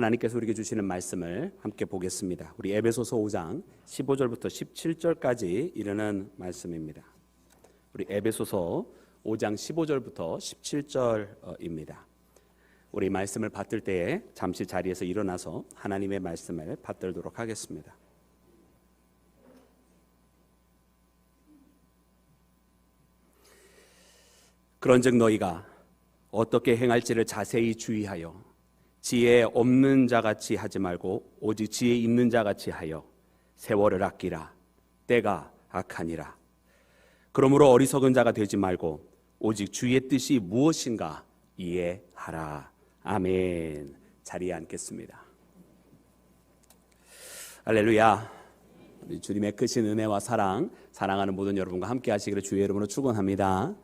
하나님께서 우리에게 주시는 말씀을 함께 보겠습니다. 우리 에베소서 5장 15절부터 17절까지 이르는 말씀입니다. 우리 에베소서 5장 15절부터 17절입니다. 우리 말씀을 받들 때에 잠시 자리에서 일어나서 하나님의 말씀을 받들도록 하겠습니다. 그런즉 너희가 어떻게 행할지를 자세히 주의하여 지혜 없는 자 같이 하지 말고 오직 지혜 있는 자 같이 하여 세월을 아끼라. 때가 악하니라. 그러므로 어리석은 자가 되지 말고 오직 주의 뜻이 무엇인가 이해하라. 아멘. 자리에 앉겠습니다. 할렐루야. 주님의 크신 은혜와 사랑 사랑하는 모든 여러분과 함께 하시기를 주의 이름으로 축원합니다.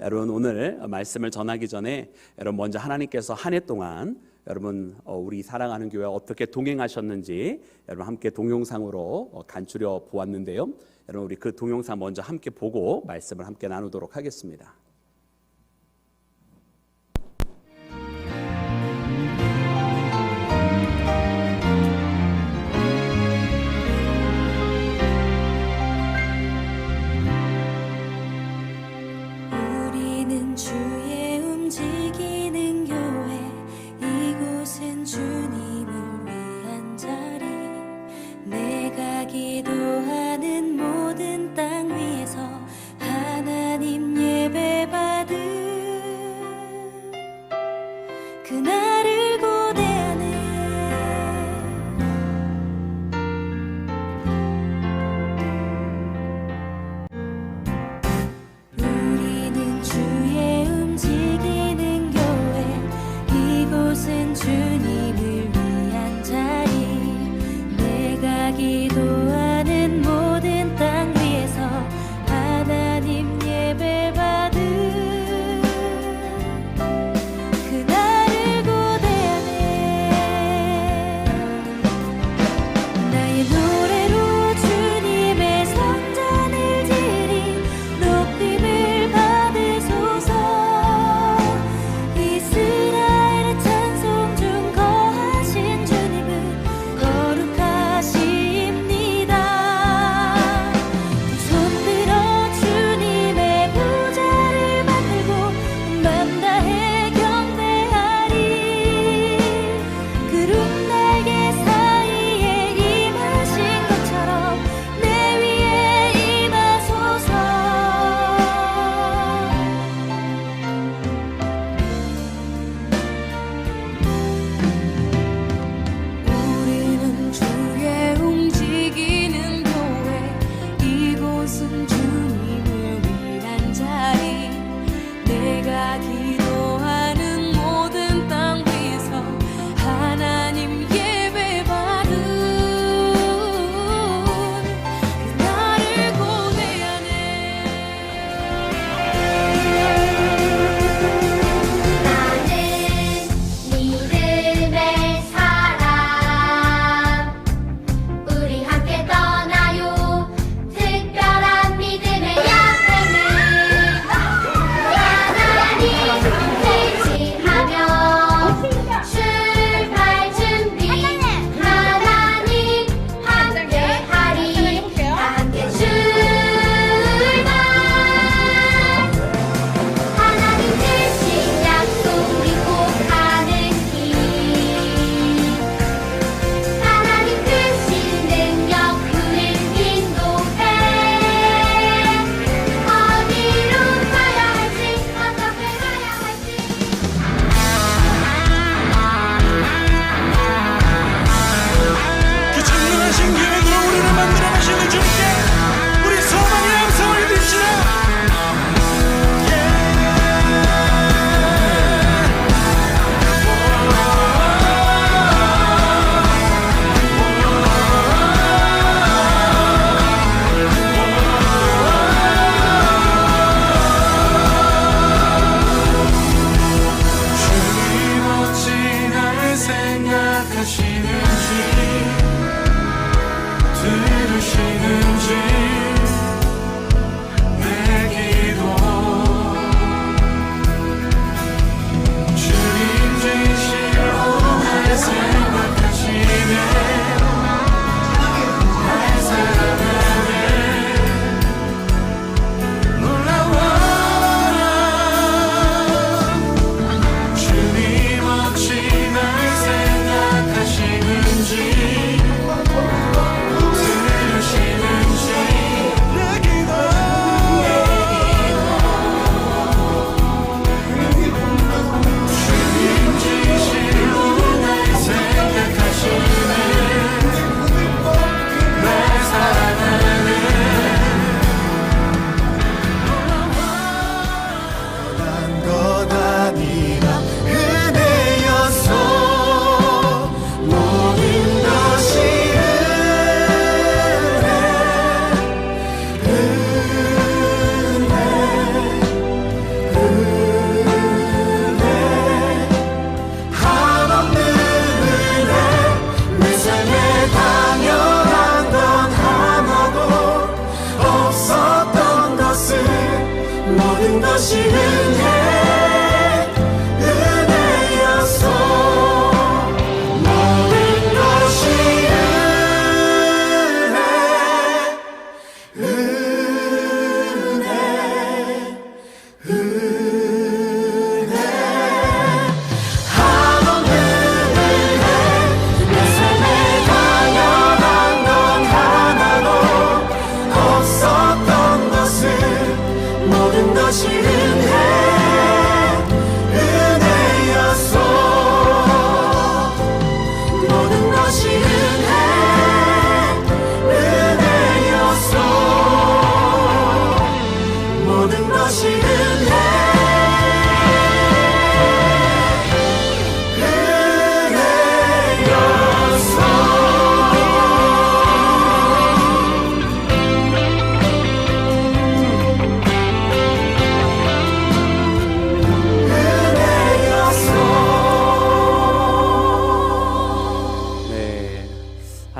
여러분 오늘 말씀을 전하기 전에 여러분 먼저 하나님께서 한 해 동안 여러분 어, 우리 사랑하는 교회 어떻게 동행하셨는지 여러분 함께 동영상으로 어, 간추려 보았는데요. 여러분 우리 그 동영상 먼저 함께 보고 말씀을 함께 나누도록 하겠습니다.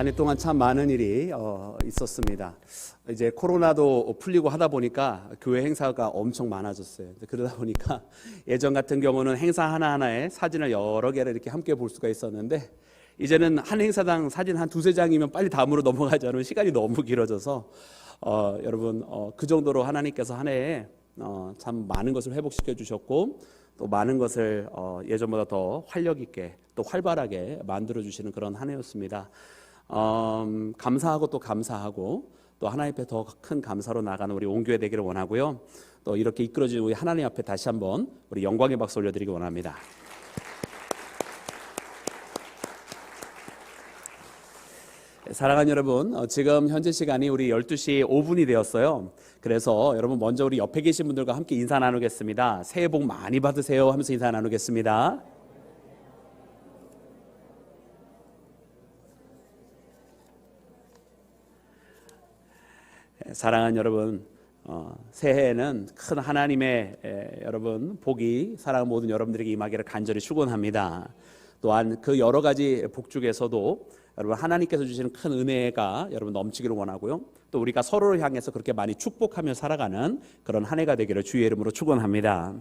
한해 동안 참 많은 일이 어, 있었습니다. 이제 코로나도 풀리고 하다 보니까 교회 행사가 엄청 많아졌어요. 그러다 보니까 예전 같은 경우는 행사 하나하나에 사진을 여러 개를 이렇게 함께 볼 수가 있었는데 이제는 한 행사당 사진 한 두세 장이면 빨리 다음으로 넘어가지 않으면 시간이 너무 길어져서 어, 여러분 어, 그 정도로 하나님께서 한 해에 어, 참 많은 것을 회복시켜 주셨고 또 많은 것을 어, 예전보다 더 활력 있게 또 활발하게 만들어 주시는 그런 한 해였습니다. 음, 감사하고 또 감사하고 또 하나님 앞에 더 큰 감사로 나가는 우리 온 교회 되기를 원하고요. 또 이렇게 이끌어진 우리 하나님 앞에 다시 한번 우리 영광의 박수 올려드리기 원합니다. 사랑하는 여러분, 어, 지금 현재 시간이 우리 12시 5분이 되었어요. 그래서 여러분 먼저 우리 옆에 계신 분들과 함께 인사 나누겠습니다. 새해 복 많이 받으세요 하면서 인사 나누겠습니다. 사랑하는 여러분, 어, 새해에는 큰 하나님의 에, 여러분 복이 사랑하는 모든 여러분들에게 임하기를 간절히 축원합니다. 또한 그 여러 가지 복 중에서도 여러분 하나님께서 주시는 큰 은혜가 여러분 넘치기를 원하고요. 또 우리가 서로를 향해서 그렇게 많이 축복하며 살아가는 그런 한 해가 되기를 주의 이름으로 축원합니다.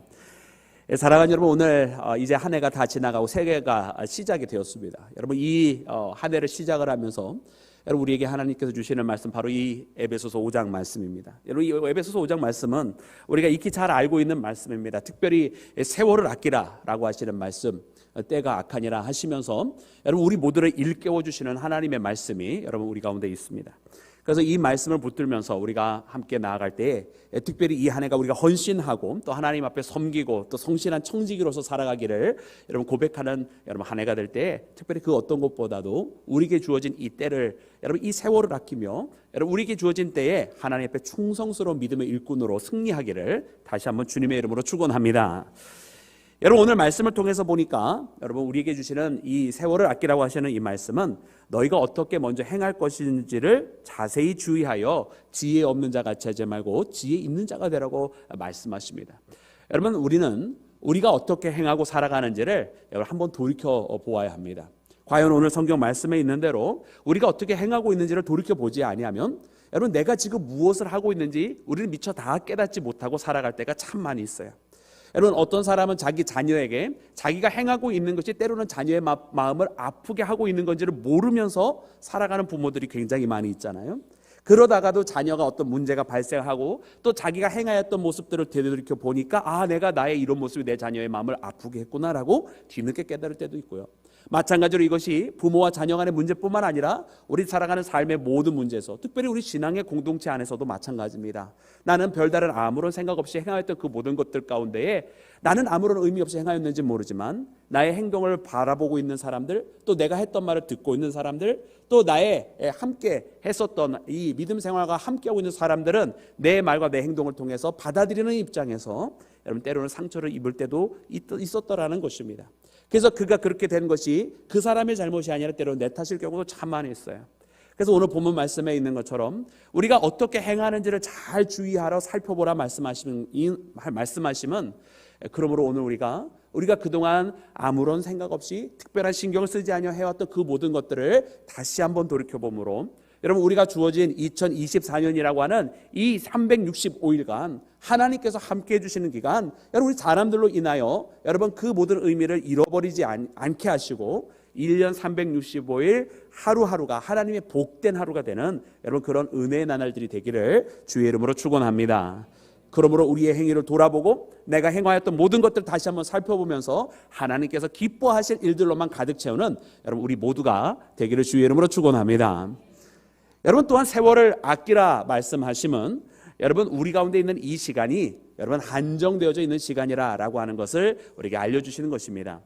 예, 사랑하는 여러분 오늘 어, 이제 한 해가 다 지나가고 새해가 시작이 되었습니다. 여러분 이 어, 한 해를 시작을 하면서 여러분 우리에게 하나님께서 주시는 말씀 바로 이 에베소서 5장 말씀입니다. 여러분 이 에베소서 5장 말씀은 우리가 익히 잘 알고 있는 말씀입니다. 특별히 세월을 아끼라라고 하시는 말씀, 어, 때가 악하니라 하시면서 여러분 우리 모두를 일깨워 주시는 하나님의 말씀이 여러분 우리 가운데 있습니다. 그래서 이 말씀을 붙들면서 우리가 함께 나아갈 때에 특별히 이 한 해가 우리가 헌신하고 또 하나님 앞에 섬기고 또 성실한 청지기로서 살아가기를 여러분 고백하는 여러분 한 해가 될때 특별히 그 어떤 것보다도 우리에게 주어진 이 때를 여러분 이 세월을 아끼며 여러분 우리에게 주어진 때에 하나님 앞에 충성스러운 믿음의 일꾼으로 승리하기를 다시 한번 주님의 이름으로 축원합니다. 여러분 오늘 말씀을 통해서 보니까 여러분 우리에게 주시는 이 세월을 아끼라고 하시는 이 말씀은 너희가 어떻게 먼저 행할 것인지를 자세히 주의하여 지혜 없는 자 같이 하지 말고 지혜 있는 자가 되라고 말씀하십니다. 여러분 우리는 우리가 어떻게 행하고 살아가는지를 여러분 한번 돌이켜 보아야 합니다. 과연 오늘 성경 말씀에 있는 대로 우리가 어떻게 행하고 있는지를 돌이켜 보지 아니하면 여러분 내가 지금 무엇을 하고 있는지 우리는 미처 다 깨닫지 못하고 살아갈 때가 참 많이 있어요. 여러분 어떤 사람은 자기 자녀에게 자기가 행하고 있는 것이 때로는 자녀의 마, 마음을 아프게 하고 있는 건지를 모르면서 살아가는 부모들이 굉장히 많이 있잖아요. 그러다가도 자녀가 어떤 문제가 발생하고 또 자기가 행하였던 모습들을 되돌이켜 보니까 아 내가 나의 이런 모습이 내 자녀의 마음을 아프게 했구나라고 뒤늦게 깨달을 때도 있고요. 마찬가지로 이것이 부모와 자녀 간의 문제뿐만 아니라 우리 살아가는 삶의 모든 문제에서 특별히 우리 신앙의 공동체 안에서도 마찬가지입니다. 나는 별다른 아무런 생각 없이 행하였던 그 모든 것들 가운데에 나는 아무런 의미 없이 행하였는지 모르지만 나의 행동을 바라보고 있는 사람들 또 내가 했던 말을 듣고 있는 사람들 또 나의 함께 했었던 이 믿음 생활과 함께하고 있는 사람들은 내 말과 내 행동을 통해서 받아들이는 입장에서 여러분 때로는 상처를 입을 때도 있었더라는 것입니다. 그래서 그가 그렇게 된 것이 그 사람의 잘못이 아니라 때로는 내 탓일 경우도 참 많이 있어요. 그래서 오늘 본문 말씀에 있는 것처럼 우리가 어떻게 행하는지를 잘 주의하러 살펴보라 말씀하시는 이 말씀하심은 그러므로 오늘 우리가 우리가 그동안 아무런 생각 없이 특별한 신경을 쓰지 아니하 해왔던 그 모든 것들을 다시 한번 돌이켜 보므로 여러분 우리가 주어진 2024년이라고 하는 이 365일간 하나님께서 함께 해주시는 기간 여러분 우리 사람들로 인하여 여러분 그 모든 의미를 잃어버리지 않, 않게 하시고 1년 365일 하루하루가 하나님의 복된 하루가 되는 여러분 그런 은혜의 나날들이 되기를 주의 이름으로 축원합니다. 그러므로 우리의 행위를 돌아보고 내가 행하였던 모든 것들 다시 한번 살펴보면서 하나님께서 기뻐하실 일들로만 가득 채우는 여러분 우리 모두가 되기를 주의 이름으로 축원합니다. 여러분 또한 세월을 아끼라 말씀하시면 여러분 우리 가운데 있는 이 시간이 여러분 한정되어져 있는 시간이라라고 하는 것을 우리에게 알려주시는 것입니다.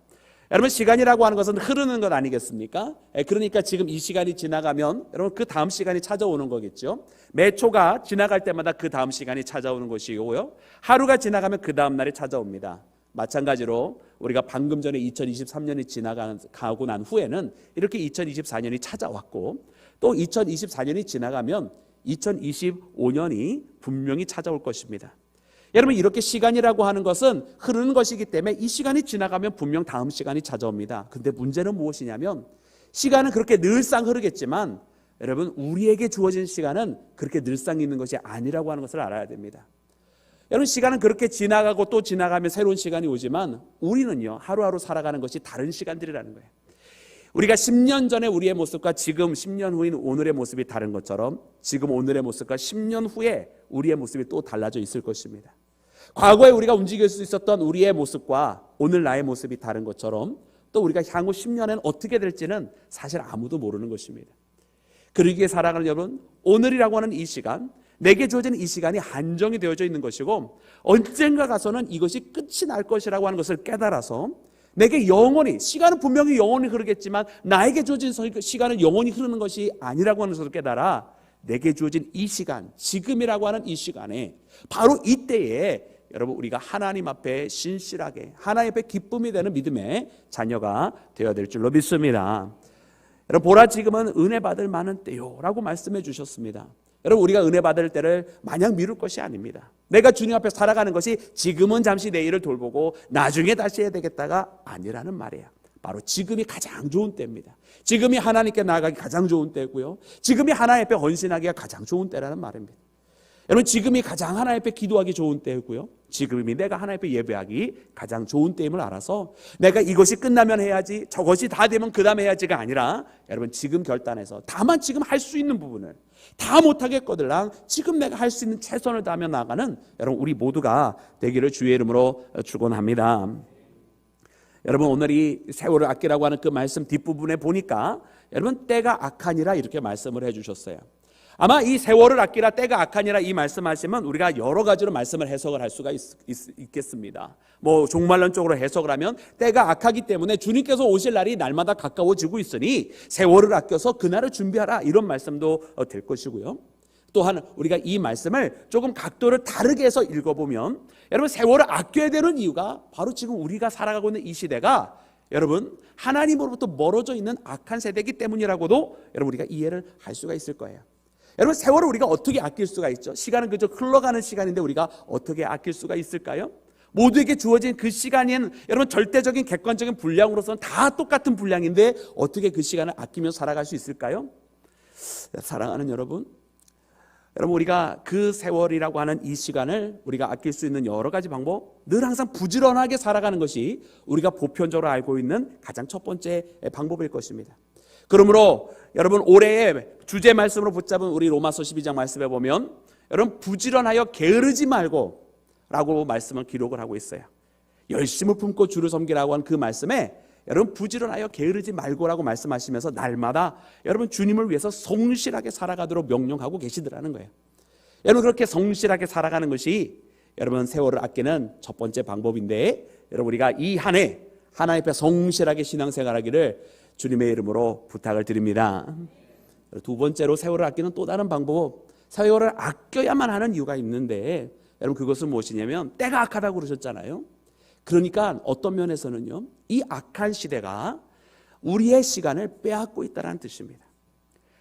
여러분 시간이라고 하는 것은 흐르는 것 아니겠습니까? 예, 그러니까 지금 이 시간이 지나가면 여러분 그 다음 시간이 찾아오는 거겠죠. 매 초가 지나갈 때마다 그 다음 시간이 찾아오는 것이고요. 하루가 지나가면 그 다음 날이 찾아옵니다. 마찬가지로 우리가 방금 전에 2023년이 지나가고 난 후에는 이렇게 2024년이 찾아왔고 또 2024년이 지나가면 2025년이 분명히 찾아올 것입니다. 여러분 이렇게 시간이라고 하는 것은 흐르는 것이기 때문에 이 시간이 지나가면 분명 다음 시간이 찾아옵니다. 근데 문제는 무엇이냐면 시간은 그렇게 늘상 흐르겠지만 여러분 우리에게 주어진 시간은 그렇게 늘상 있는 것이 아니라고 하는 것을 알아야 됩니다. 여러분 시간은 그렇게 지나가고 또 지나가면 새로운 시간이 오지만 우리는요 하루하루 살아가는 것이 다른 시간들이라는 거예요. 우리가 10년 전에 우리의 모습과 지금 10년 후인 오늘의 모습이 다른 것처럼 지금 오늘의 모습과 10년 후에 우리의 모습이 또 달라져 있을 것입니다. 과거에 우리가 움직일 수 있었던 우리의 모습과 오늘 나의 모습이 다른 것처럼 또 우리가 향후 10년엔 어떻게 될지는 사실 아무도 모르는 것입니다. 그러기에 살아가는 여러분, 오늘이라고 하는 이 시간, 내게 주어진 이 시간이 한정이 되어져 있는 것이고 언젠가 가서는 이것이 끝이 날 것이라고 하는 것을 깨달아서 내게 영원히 시간은 분명히 영원히 흐르겠지만 나에게 주어진 시간은 영원히 흐르는 것이 아니라고 하는 것을 깨달아 내게 주어진 이 시간 지금이라고 하는 이 시간에 바로 이때에 여러분 우리가 하나님 앞에 신실하게 하나님 앞에 기쁨이 되는 믿음의 자녀가 되어야 될 줄로 믿습니다. 여러분 보라 지금은 은혜 받을 만한 때요라고 말씀해 주셨습니다. 여러분 우리가 은혜 받을 때를 마냥 미룰 것이 아닙니다. 내가 주님 앞에 살아가는 것이 지금은 잠시 내 일을 돌보고 나중에 다시 해야 되겠다가 아니라는 말이에요. 바로 지금이 가장 좋은 때입니다. 지금이 하나님께 나아가기 가장 좋은 때고요. 지금이 하나님 앞에 헌신하기가 가장 좋은 때라는 말입니다. 여러분 지금이 가장 하나님 앞에 기도하기 좋은 때고요. 지금이 내가 하나님 앞에 예배하기 가장 좋은 때임을 알아서 내가 이것이 끝나면 해야지 저것이 다 되면 그 다음에 해야지가 아니라 여러분 지금 결단해서 다만 지금 할 수 있는 부분을 다 못하겠거들랑 지금 내가 할 수 있는 최선을 다하며 나가는 여러분 우리 모두가 되기를 주의 이름으로 축원합니다. 여러분 오늘 이 세월을 아끼라고 하는 그 말씀 뒷부분에 보니까 여러분 때가 악하니라 이렇게 말씀을 해주셨어요. 아마 이 세월을 아끼라 때가 악하니라 이 말씀하시면 우리가 여러 가지로 말씀을 해석을 할 수가 있, 겠습니뭐 종말론 쪽으로 해석을 하면 때가 악하기 때문에 주님께서 오실 날이 날마다 가까워지고 있으니 세월을 아껴서 그날을 준비하라 이런 말씀도 어, 될 것이고요. 또한 우리가 이 말씀을 조금 각도를 다르게 해서 읽어보면 여러분 세월을 아껴야 되는 이유가 바로 지금 우리가 살아가고 있는 이 시대가 여러분 하나님으로부터 멀어져 있는 악한 세대이기 때문이라고도 여러분 우리가 이해를 할 수가 있을 거예요. 여러분 세월을 우리가 어떻게 아낄 수가 있죠? 시간은 그저 흘러가는 시간인데 우리가 어떻게 아낄 수가 있을까요? 모두에게 주어진 그 시간은 여러분 절대적인 객관적인 분량으로서는 다 똑같은 분량인데 어떻게 그 시간을 아끼며 살아갈 수 있을까요? 사랑하는 여러분, 여러분 우리가 그 세월이라고 하는 이 시간을 우리가 아낄 수 있는 여러 가지 방법, 늘 항상 부지런하게 살아가는 것이 우리가 보편적으로 알고 있는 가장 첫 번째 방법일 것입니다. 그러므로 여러분 올해의 주제 말씀으로 붙잡은 우리 로마서 12장 말씀에 보면 여러분 부지런하여 게으르지 말고 라고 말씀을 기록을 하고 있어요. 열심을 품고 주를 섬기라고 한 그 말씀에 여러분 부지런하여 게으르지 말고라고 말씀하시면서 날마다 여러분 주님을 위해서 성실하게 살아가도록 명령하고 계시더라는 거예요. 여러분 그렇게 성실하게 살아가는 것이 여러분 세월을 아끼는 첫 번째 방법인데 여러분 우리가 이 한 해 하나님 앞에 성실하게 신앙생활하기를 주님의 이름으로 부탁을 드립니다. 두 번째로 세월을 아끼는 또 다른 방법, 세월을 아껴야만 하는 이유가 있는데 여러분 그것은 무엇이냐면 때가 악하다고 그러셨잖아요. 그러니까 어떤 면에서는요, 이 악한 시대가 우리의 시간을 빼앗고 있다는 뜻입니다.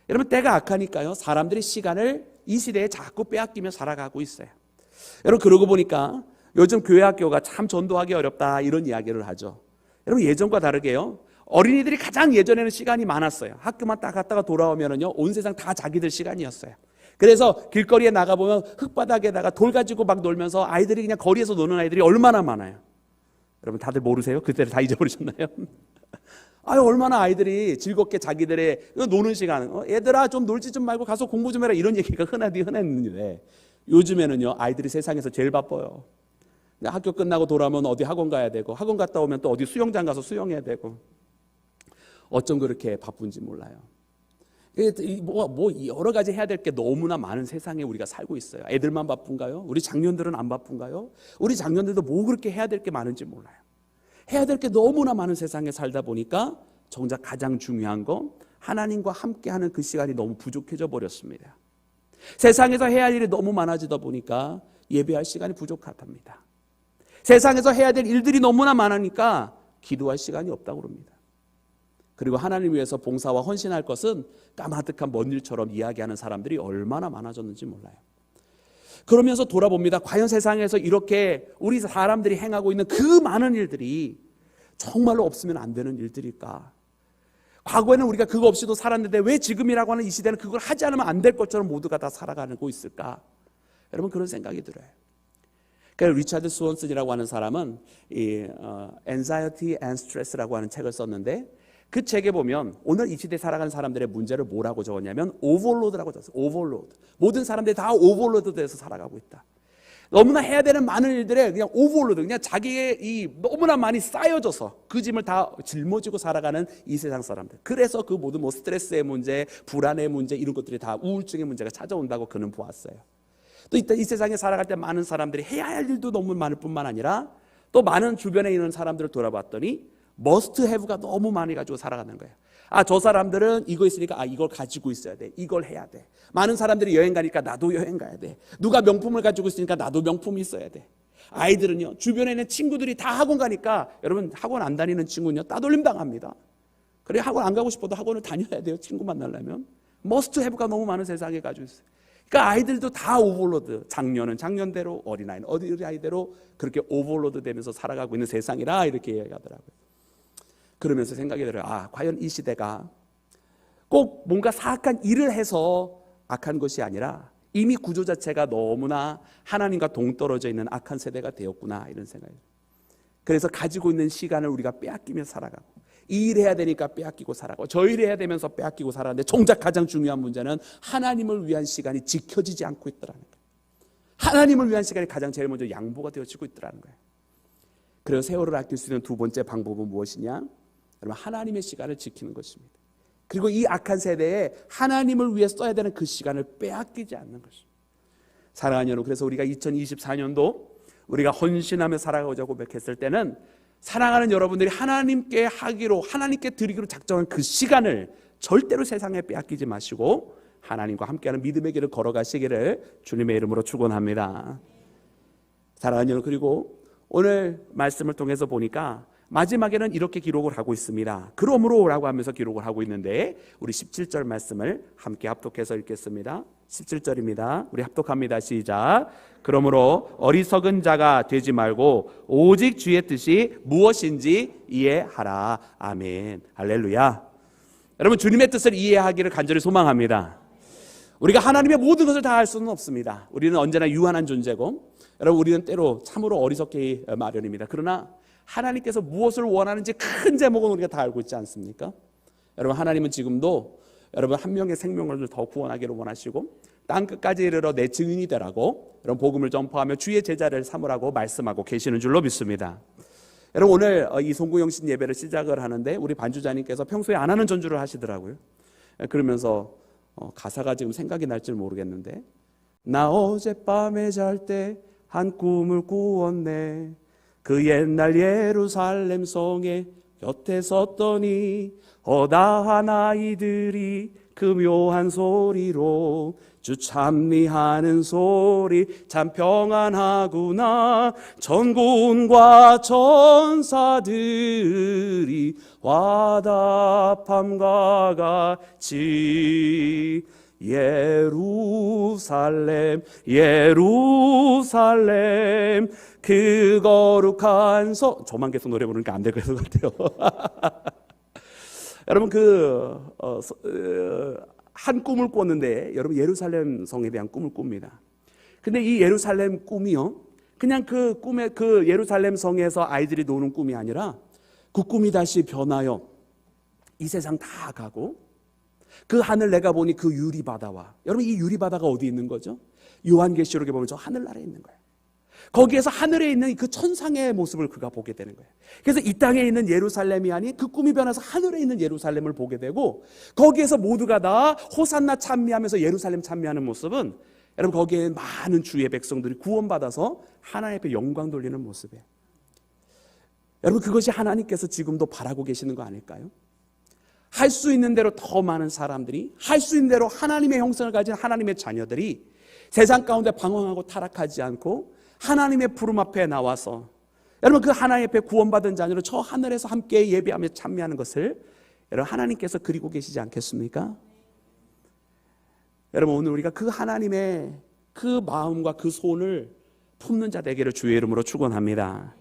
여러분 때가 악하니까요, 사람들이 시간을 이 시대에 자꾸 빼앗기며 살아가고 있어요. 여러분 그러고 보니까 요즘 교회 학교가 참 전도하기 어렵다 이런 이야기를 하죠. 여러분 예전과 다르게요. 어린이들이 가장 예전에는 시간이 많았어요. 학교만 딱 갔다가 돌아오면은요, 온 세상 다 자기들 시간이었어요. 그래서 길거리에 나가보면 흙바닥에다가 돌 가지고 막 놀면서 아이들이 그냥 거리에서 노는 아이들이 얼마나 많아요. 여러분 다들 모르세요? 그때를 다 잊어버리셨나요? 아유 얼마나 아이들이 즐겁게 자기들의 그 노는 시간, 어, 얘들아 좀 놀지 좀 말고 가서 공부 좀 해라 이런 얘기가 흔하디 흔했는데 요즘에는요 아이들이 세상에서 제일 바빠요. 학교 끝나고 돌아오면 어디 학원 가야 되고 학원 갔다 오면 또 어디 수영장 가서 수영해야 되고 어쩜 그렇게 바쁜지 몰라요. 뭐, 뭐 여러 가지 해야 될 게 너무나 많은 세상에 우리가 살고 있어요. 애들만 바쁜가요? 우리 장년들은 안 바쁜가요? 우리 장년들도 뭐 그렇게 해야 될 게 많은지 몰라요. 해야 될 게 너무나 많은 세상에 살다 보니까 정작 가장 중요한 건 하나님과 함께하는 그 시간이 너무 부족해져 버렸습니다. 세상에서 해야 할 일이 너무 많아지다 보니까 예배할 시간이 부족하답니다. 세상에서 해야 될 일들이 너무나 많으니까 기도할 시간이 없다고 그럽니다. 그리고 하나님 위해서 봉사와 헌신할 것은 까마득한 먼 일처럼 이야기하는 사람들이 얼마나 많아졌는지 몰라요. 그러면서 돌아봅니다. 과연 세상에서 이렇게 우리 사람들이 행하고 있는 그 많은 일들이 정말로 없으면 안 되는 일들일까? 과거에는 우리가 그거 없이도 살았는데 왜 지금이라고 하는 이 시대는 그걸 하지 않으면 안 될 것처럼 모두가 다 살아가고 있을까? 여러분 그런 생각이 들어요. 그 리차드 스원슨이라고 하는 사람은 이 어, Anxiety and Stress라고 하는 책을 썼는데 그 책에 보면 오늘 이 시대 살아가는 사람들의 문제를 뭐라고 적었냐면 오버로드라고 적었어요. 오버로드. 모든 사람들이 다 오버로드 돼서 살아가고 있다. 너무나 해야 되는 많은 일들에 그냥 오버로드, 그냥 자기의 이 너무나 많이 쌓여져서 그 짐을 다 짊어지고 살아가는 이 세상 사람들. 그래서 그 모든 뭐 스트레스의 문제, 불안의 문제 이런 것들이 다 우울증의 문제가 찾아온다고 그는 보았어요. 또 이때 이 세상에 살아갈 때 많은 사람들이 해야 할 일도 너무 많을 뿐만 아니라 또 많은 주변에 있는 사람들을 돌아봤더니 머스트 해브가 너무 많이 가지고 살아가는 거예요. 아, 저 사람들은 이거 있으니까 아, 이걸 가지고 있어야 돼. 이걸 해야 돼. 많은 사람들이 여행 가니까 나도 여행 가야 돼. 누가 명품을 가지고 있으니까 나도 명품이 있어야 돼. 아이들은요, 주변에 있는 친구들이 다 학원 가니까 여러분 학원 안 다니는 친구는요, 따돌림 당합니다. 그래 학원 안 가고 싶어도 학원을 다녀야 돼요. 친구 만나려면. 머스트 해브가 너무 많은 세상에 가지고 있어요. 그러니까 아이들도 다 오버로드. 작년은 작년대로, 어린아이는 어린아이대로 그렇게 오버로드 되면서 살아가고 있는 세상이라 이렇게 이야기하더라고요. 그러면서 생각이 들어요. 아, 과연 이 시대가 꼭 뭔가 사악한 일을 해서 악한 것이 아니라 이미 구조 자체가 너무나 하나님과 동떨어져 있는 악한 세대가 되었구나 이런 생각이 들어요. 그래서 가지고 있는 시간을 우리가 빼앗기며 살아가고 이 일 해야 되니까 빼앗기고 살아가고 저 일 해야 되면서 빼앗기고 살아가는데 정작 가장 중요한 문제는 하나님을 위한 시간이 지켜지지 않고 있더라는 거예요. 하나님을 위한 시간이 가장 제일 먼저 양보가 되어지고 있더라는 거예요. 그래서 세월을 아낄 수 있는 두 번째 방법은 무엇이냐? 여러분 하나님의 시간을 지키는 것입니다. 그리고 이 악한 세대에 하나님을 위해 써야 되는 그 시간을 빼앗기지 않는 것입니다. 사랑하는 여러분, 그래서 우리가 2024년도 우리가 헌신하며 살아가고자 고백했을 때는 사랑하는 여러분들이 하나님께 하기로 하나님께 드리기로 작정한 그 시간을 절대로 세상에 빼앗기지 마시고 하나님과 함께하는 믿음의 길을 걸어가시기를 주님의 이름으로 축원합니다. 사랑하는 여러분, 그리고 오늘 말씀을 통해서 보니까 마지막에는 이렇게 기록을 하고 있습니다. 그러므로라고 하면서 기록을 하고 있는데 우리 17절 말씀을 함께 합독해서 읽겠습니다. 17절입니다. 우리 합독합니다. 시작. 그러므로 어리석은 자가 되지 말고 오직 주의 뜻이 무엇인지 이해하라. 아멘. 할렐루야. 여러분 주님의 뜻을 이해하기를 간절히 소망합니다. 우리가 하나님의 모든 것을 다 할 수는 없습니다. 우리는 언제나 유한한 존재고 여러분 우리는 때로 참으로 어리석게 마련입니다. 그러나 하나님께서 무엇을 원하는지 큰 제목은 우리가 다 알고 있지 않습니까? 여러분 하나님은 지금도 여러분 한 명의 생명을 더 구원하기를 원하시고 땅 끝까지 이르러 내 증인이 되라고 여러분 복음을 전파하며 주의 제자를 삼으라고 말씀하고 계시는 줄로 믿습니다. 여러분 오늘 어, 이 송구영신 예배를 시작을 하는데 우리 반주자님께서 평소에 안 하는 전주를 하시더라고요. 그러면서 어, 가사가 지금 생각이 날지 모르겠는데 나 어젯밤에 잘 때 한 꿈을 꾸었네 그 옛날 예루살렘 성에 곁에 섰더니 허다한 아이들이 그 묘한 소리로 주 찬미하는 소리 참 평안하구나. 전군과 전사들이 와답함과 같이 예루살렘 예루살렘 그 거룩한 성 저만 계속 노래 부르니까 안 될 것 같아요 여러분 그 어, 서- 어, 한 꿈을 꿨는데 여러분 예루살렘 성에 대한 꿈을 꿉니다. 근데 이 예루살렘 꿈이요. 그냥 그 꿈에 그 예루살렘 성에서 아이들이 노는 꿈이 아니라 그 꿈이 다시 변하여 이 세상 다 가고 그 하늘 내가 보니 그 유리 바다와 여러분 이 유리 바다가 어디 있는 거죠? 요한계시록에 보면 저 하늘나라에 있는 거예요. 거기에서 하늘에 있는 그 천상의 모습을 그가 보게 되는 거예요. 그래서 이 땅에 있는 예루살렘이 아닌 그 꿈이 변해서 하늘에 있는 예루살렘을 보게 되고 거기에서 모두가 다 호산나 찬미하면서 예루살렘 찬미하는 모습은 여러분 거기에 많은 주의 백성들이 구원받아서 하나님 앞에 영광 돌리는 모습이에요. 여러분 그것이 하나님께서 지금도 바라고 계시는 거 아닐까요? 할 수 있는 대로 더 많은 사람들이 할 수 있는 대로 하나님의 형성을 가진 하나님의 자녀들이 세상 가운데 방황하고 타락하지 않고 하나님의 부름 앞에 나와서 여러분 그 하나님 앞에 구원받은 자녀로 저 하늘에서 함께 예배하며 찬미하는 것을 여러분 하나님께서 그리고 계시지 않겠습니까? 여러분 오늘 우리가 그 하나님의 그 마음과 그 손을 품는 자 되기를 주의 이름으로 축원합니다.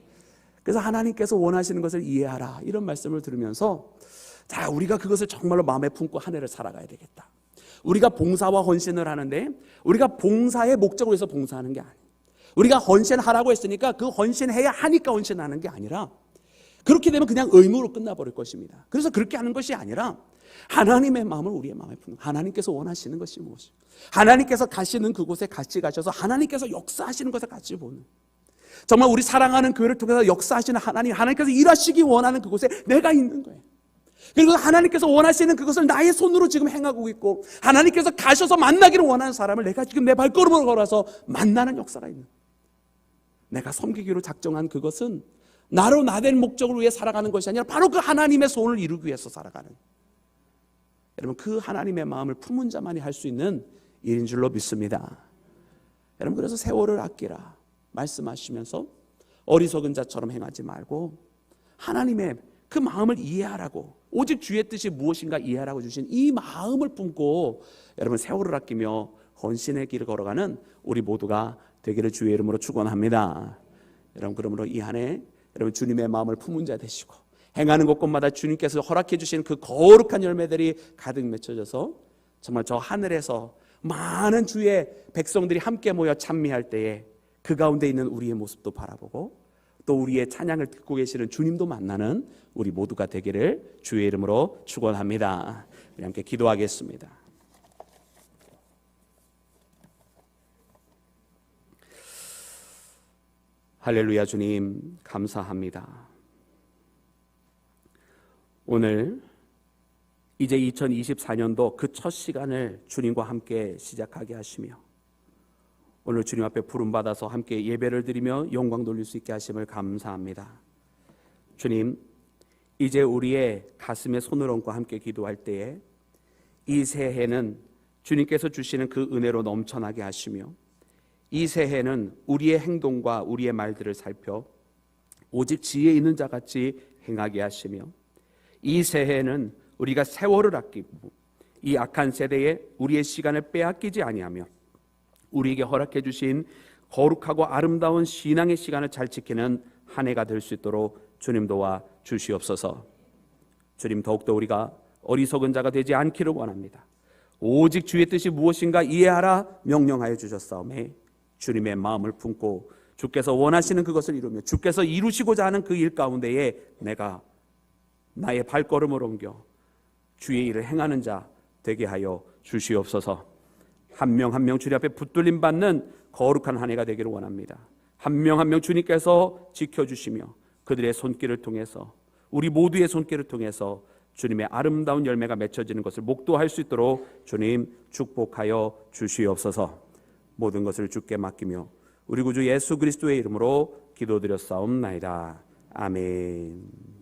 그래서 하나님께서 원하시는 것을 이해하라 이런 말씀을 들으면서 자 우리가 그것을 정말로 마음에 품고 한 해를 살아가야 되겠다. 우리가 봉사와 헌신을 하는데 우리가 봉사의 목적을 위해서 봉사하는 게 아니에요. 우리가 헌신하라고 했으니까 그 헌신해야 하니까 헌신하는 게 아니라 그렇게 되면 그냥 의무로 끝나버릴 것입니다. 그래서 그렇게 하는 것이 아니라 하나님의 마음을 우리의 마음에 품는 하나님께서 원하시는 것이 무엇이 하나님께서 가시는 그곳에 같이 가셔서 하나님께서 역사하시는 것을 같이 보는 정말 우리 사랑하는 교회를 통해서 역사하시는 하나님 하나님께서 일하시기 원하는 그곳에 내가 있는 거예요. 그리고 하나님께서 원하시는 그것을 나의 손으로 지금 행하고 있고 하나님께서 가셔서 만나기를 원하는 사람을 내가 지금 내 발걸음으로 걸어서 만나는 역사가 있는 거예요. 내가 섬기기로 작정한 그것은 나로 나된 목적을 위해 살아가는 것이 아니라 바로 그 하나님의 소원을 이루기 위해서 살아가는 여러분 그 하나님의 마음을 품은 자만이 할 수 있는 일인 줄로 믿습니다. 여러분 그래서 세월을 아끼라 말씀하시면서 어리석은 자처럼 행하지 말고 하나님의 그 마음을 이해하라고 오직 주의 뜻이 무엇인가 이해하라고 주신 이 마음을 품고 여러분 세월을 아끼며 헌신의 길을 걸어가는 우리 모두가 되기를 주의 이름으로 축원합니다. 여러분 그러므로 이 한해 여러분 주님의 마음을 품은 자 되시고 행하는 곳곳마다 주님께서 허락해 주신 그 거룩한 열매들이 가득 맺혀져서 정말 저 하늘에서 많은 주의 백성들이 함께 모여 찬미할 때에 그 가운데 있는 우리의 모습도 바라보고 또 우리의 찬양을 듣고 계시는 주님도 만나는 우리 모두가 되기를 주의 이름으로 축원합니다. 함께 기도하겠습니다. 할렐루야 주님 감사합니다. 오늘 이제 2024년도 그 첫 시간을 주님과 함께 시작하게 하시며 오늘 주님 앞에 부름 받아서 함께 예배를 드리며 영광 돌릴 수 있게 하심을 감사합니다. 주님, 이제 우리의 가슴에 손을 얹고 함께 기도할 때에 이 새해는 주님께서 주시는 그 은혜로 넘쳐나게 하시며 이 새해는 우리의 행동과 우리의 말들을 살펴 오직 지혜 있는 자 같이 행하게 하시며 이 새해는 우리가 세월을 아끼고 이 악한 세대에 우리의 시간을 빼앗기지 아니하며 우리에게 허락해 주신 거룩하고 아름다운 신앙의 시간을 잘 지키는 한 해가 될 수 있도록 주님 도와 주시옵소서. 주님 더욱더 우리가 어리석은 자가 되지 않기를 원합니다. 오직 주의 뜻이 무엇인가 이해하라 명령하여 주셨사오매 주님의 마음을 품고 주께서 원하시는 그것을 이루며 주께서 이루시고자 하는 그 일 가운데에 내가 나의 발걸음을 옮겨 주의 일을 행하는 자 되게 하여 주시옵소서. 한 명 한 명 주님 앞에 붙들림 받는 거룩한 한 해가 되기를 원합니다. 한 명 한 명 주님께서 지켜 주시며 그들의 손길을 통해서 우리 모두의 손길을 통해서 주님의 아름다운 열매가 맺혀지는 것을 목도할 수 있도록 주님 축복하여 주시옵소서. 모든 것을 주께 맡기며 우리 구주 예수 그리스도의 이름으로 기도드렸사옵나이다. 아멘.